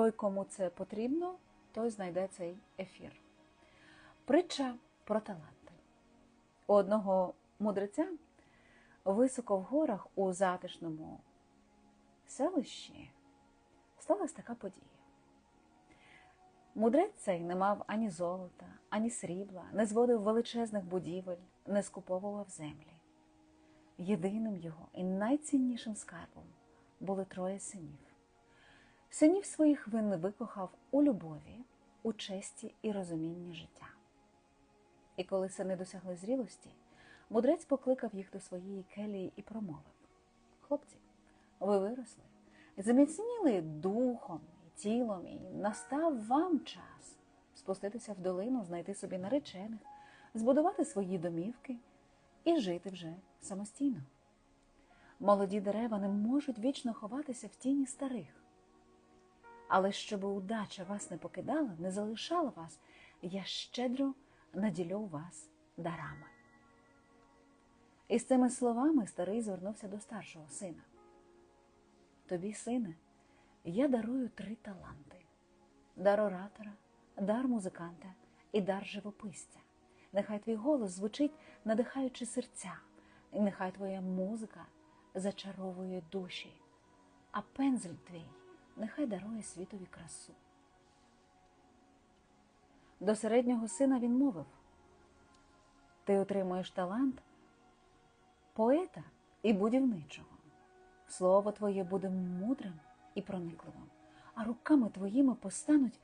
той, кому це потрібно, той знайде цей ефір. Притча про таланти. У одного мудреця високо в горах у затишному селищі сталася така подія. Мудрець цей не мав ані золота, ані срібла, не зводив величезних будівель, не скуповував землі. Єдиним його і найціннішим скарбом були троє синів. Синів своїх він викохав у любові, у честі і розумінні життя. І коли сини досягли зрілості, мудрець покликав їх до своєї келії і промовив: Хлопці, ви виросли, заміцніли духом і тілом, і настав вам час спуститися в долину, знайти собі наречених, збудувати свої домівки і жити вже самостійно. Молоді дерева не можуть вічно ховатися в тіні старих. Але щоб удача вас не покидала, не залишала вас, я щедро наділю вас дарами. І з цими словами старий звернувся до старшого сина. Тобі, сине, я дарую три таланти: дар оратора, дар музиканта і дар живописця. Нехай твій голос звучить, надихаючи серця, і нехай твоя музика зачаровує душі, а пензель твій нехай дарує світові красу. До середнього сина він мовив: Ти отримуєш талант поета і будівничого. Слово твоє буде мудрим і проникливим, а руками твоїми постануть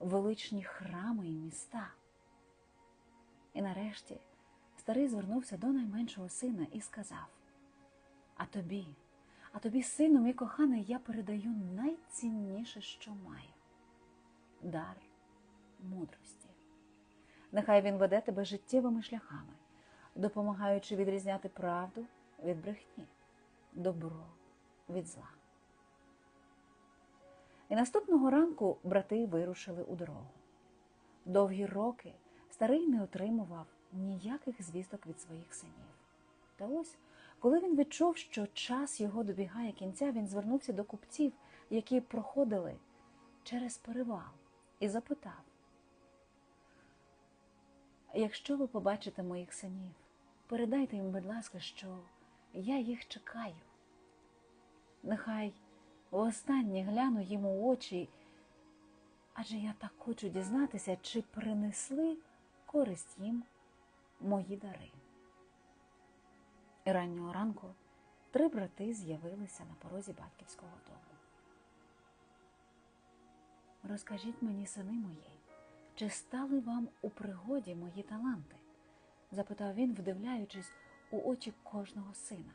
величні храми і міста. І нарешті старий звернувся до найменшого сина і сказав: А тобі, а тобі, сину, мій коханий, я передаю найцінніше, що маю дар мудрості. Нехай він веде тебе життєвими шляхами, допомагаючи відрізняти правду від брехні, добро від зла. І наступного ранку брати вирушили у дорогу. Довгі роки старий не отримував ніяких звісток від своїх синів. Та ось, коли він відчув, що час його добігає кінця, він звернувся до купців, які проходили через перевал, і запитав: Якщо ви побачите моїх синів, передайте їм, будь ласка, що я їх чекаю. Нехай востаннє гляну їм у очі, адже я так хочу дізнатися, чи принесли користь їм мої дари. Раннього ранку три брати з'явилися на порозі батьківського дому. Розкажіть мені, сини мої, чи стали вам у пригоді мої таланти? запитав він, вдивляючись у очі кожного сина.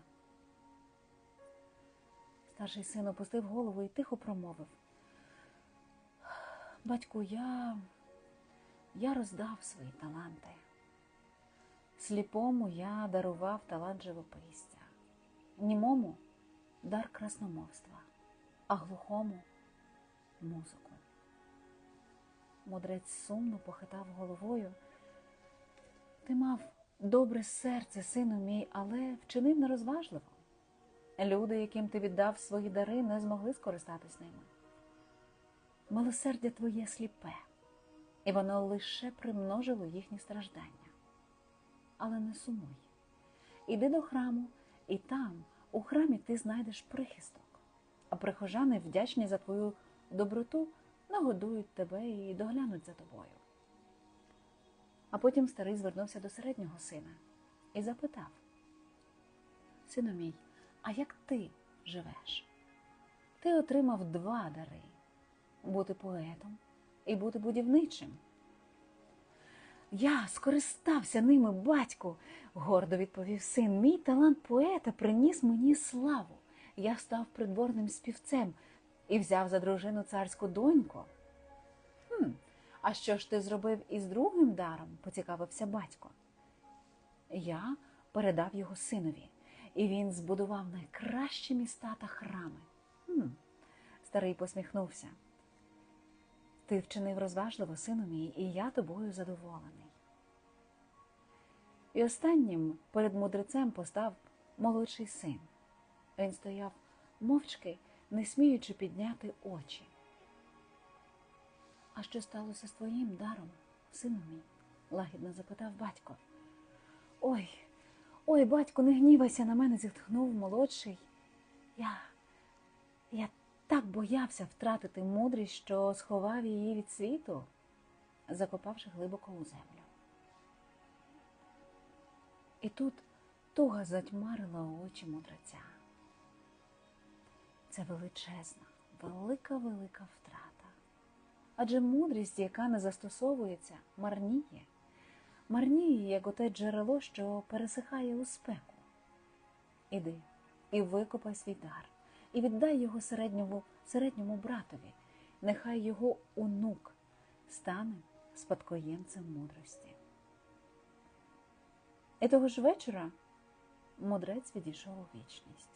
Старший син опустив голову і тихо промовив. Батьку, я, я роздав свої таланти. Сліпому я дарував талант живописця, німому дар красномовства, а глухому музику. Мудрець сумно похитав головою. Ти мав добре серце, сину мій, але вчинив нерозважливо. Люди, яким ти віддав свої дари, не змогли скористатись ними. Милосердя твоє сліпе, і воно лише примножило їхні страждання. Але не сумуй. Іди до храму, і там, у храмі, ти знайдеш прихисток, а прихожани, вдячні за твою доброту, нагодують тебе і доглянуть за тобою. А потім старий звернувся до середнього сина і запитав: Сину мій, а як ти живеш? Ти отримав два дари бути поетом і бути будівничим. Я скористався ними, батьку, гордо відповів син. Мій талант поета приніс мені славу. Я став придворним співцем і взяв за дружину царську доньку. Хм, а що ж ти зробив із другим даром? поцікавився батько. Я передав його синові, і він збудував найкращі міста та храми. Хм, Старий посміхнувся. Ти вчинив розважливо, сину мій, і я тобою задоволений. І останнім перед мудрецем постав молодший син. Він стояв мовчки, не сміючи підняти очі. А що сталося з твоїм даром, сину мій? лагідно запитав батько. Ой, ой, батько, не гнівайся на мене, зітхнув молодший. Я, я так боявся втратити мудрість, що сховав її від світу, закопавши глибоко у землю. І тут туга затьмарила очі мудреця. Це величезна, велика, велика втрата. Адже мудрість, яка не застосовується, марніє, марніє, як оте джерело, що пересихає у спеку. Іди і викопай свій дар, і віддай його середньому, середньому братові, нехай його онук стане спадкоємцем мудрості. І того ж вечора мудрець відійшов у вічність.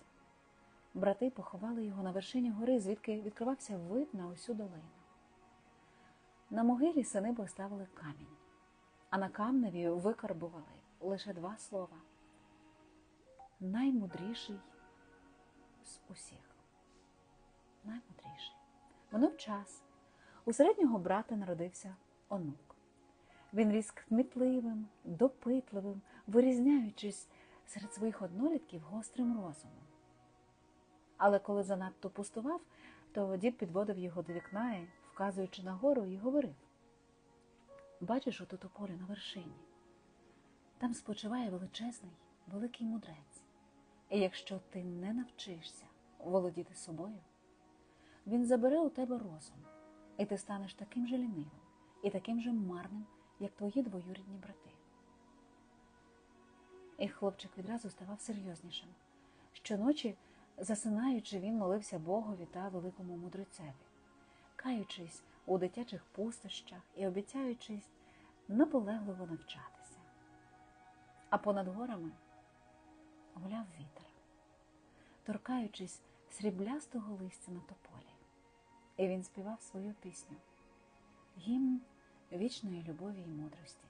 Брати поховали його на вершині гори, звідки відкривався вид на усю долину. На могилі сини поставили камінь, а на камневі викарбували лише два слова наймудріший з усіх. Наймудріший. Минув час. У середнього брата народився онук. Він ріс кмітливим, допитливим, вирізняючись серед своїх однолітків гострим розумом. Але коли занадто пустував, то дід підводив його до вікна вказуючи на гору, і говорив: Бачиш отут у полі на вершині? Там спочиває величезний, великий мудрець. І якщо ти не навчишся володіти собою, він забере у тебе розум, і ти станеш таким же лінивим і таким же марним, як твої двоюрідні брати. І хлопчик відразу ставав серйознішим. Щоночі, засинаючи, він молився Богові та великому мудрецеві, каючись у дитячих пустощах і обіцяючись наполегливо навчатися. А понад горами гуляв вітер, торкаючись сріблястого листя на тополі, і він співав свою пісню гімн вічної любові і мудрості,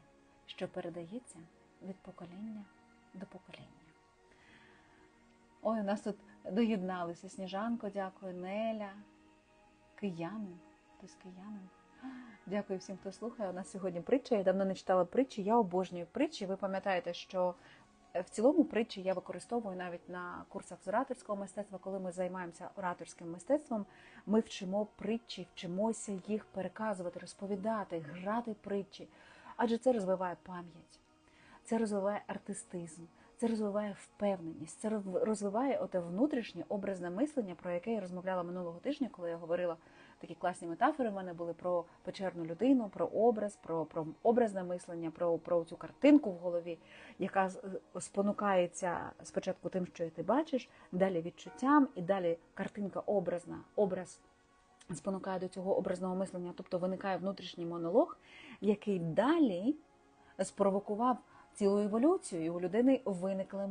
що передається від покоління до покоління. Ой, у нас тут доєдналися Сніжанко, дякую, Неля, киянин. Хтось киянин. Дякую всім, хто слухає. У нас сьогодні притча. Я давно не читала притчі, я обожнюю притчі. Ви пам'ятаєте, що в цілому притчі я використовую навіть на курсах з ораторського мистецтва, коли ми займаємося ораторським мистецтвом, ми вчимо притчі, вчимося їх переказувати, розповідати, грати притчі. Адже це розвиває пам'ять, це розвиває артистизм, це розвиває впевненість, це розвиває оте внутрішнє образне мислення, про яке я розмовляла минулого тижня, коли я говорила такі класні метафори. в мене були про печерну людину, про образ, про про образне мислення, про про цю картинку в голові, яка спонукається спочатку тим, що ти бачиш, далі відчуттям, і далі картинка образна, образ. Спонукає до цього образного мислення, тобто виникає внутрішній монолог, який далі спровокував цілу еволюцію, і у людини виникли